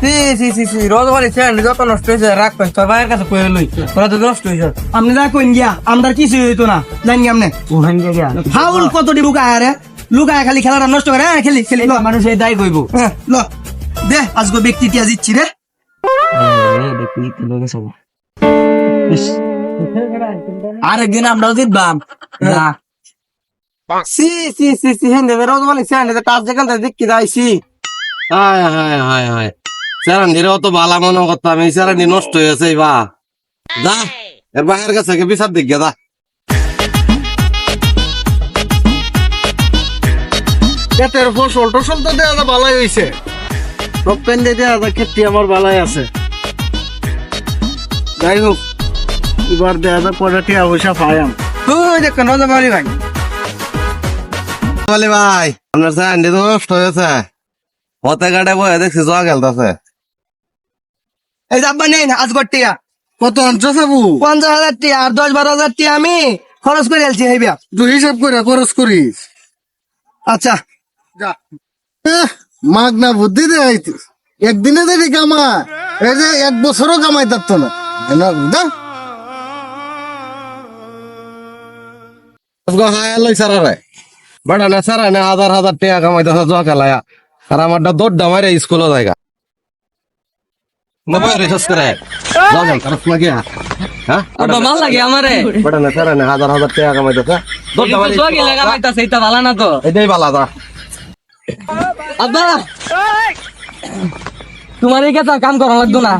C সি সি সি রোজবাড়ি ছেড়ে যত নষ্ট হয়েছে রাখবেন তোর ভাইয়ের কাছে কয়ে লই তোরা তো নষ্ট হয়েছে আপনি যা কইন গিয়া আমদার কিছু হইতো না জানি আমনে ওখান থেকে ফাউল কতটি লুকায় আরে? লুকায় খালি খেলাটা নষ্ট করে হ্যাঁ খেলি খেলি মানুষ এই দায় কইব। হ্যাঁ, ল। দে আজকে ব্যক্তি টিয়া জিতছি রে। আরেকদিন আমরাও জিতবাম। না। সি সি সি সি হেন দেবে রোজবাড়ি ছেড়ে টাচ যেখান থেকে দেখি যাইছি। হায় হায় হায় হায়। স্যারান্ডির অত বালা মনে করতাম এই স্যারান্ডি নষ্ট হয়েছে বা। যা এর বাহের কাছে কে বিচার দিক দা পেটের ফসল টসল তো দেওয়া ভালাই হয়েছে সব পেন্ডে দেওয়া যা ক্ষেত্রে আমার ভালাই আছে। যাই হোক এবার দেওয়া যা কটা টিয়া পয়সা পাইয়াম ওই দেখ রোজবাড়ি ভাই। ভাই আপনার স্যারান্ডি তো নষ্ট হয়েছে পথে ঘাটে বয়ে দেখছি জোয়া খেলতেছে। এই যাব্বা নেই আজগর টিয়া। কত আনছো সাবু? পঞ্চাশ হাজার টিয়া আর দশ বারো হাজার টিয়া আমি খরচ করে আলছি হেবিয়া তুই হিসাব করে খরচ করিস। আচ্ছা। যা। এহ, মাগ না বুদ্ধি দে আইতিস একদিনে দেরি কামা এই যে এক বছরও কামাই থাকতো না। সারা বাড়া না সারা না হাজার হাজার টাকা কামাইতেছে জোয়া খেলায়া আর আমারটা দৌড় মারে স্কুলে জায়গা করে। হ্যাঁ? মাল লাগে আমারে। বাড়া না সারা না হাজার হাজার টাকা কামাইতেছে দৌড় মারে তোকে লাগা মাইতাছে এটা ভালো না তো। এটাই বালা দা আব্বা তোমার এই কথা কাম করা লাগতো না।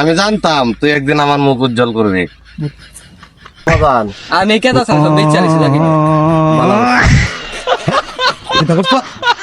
আমি জানতাম তুই একদিন আমার মুখ উজ্জ্বল করবি। আমি কেতা সব করছ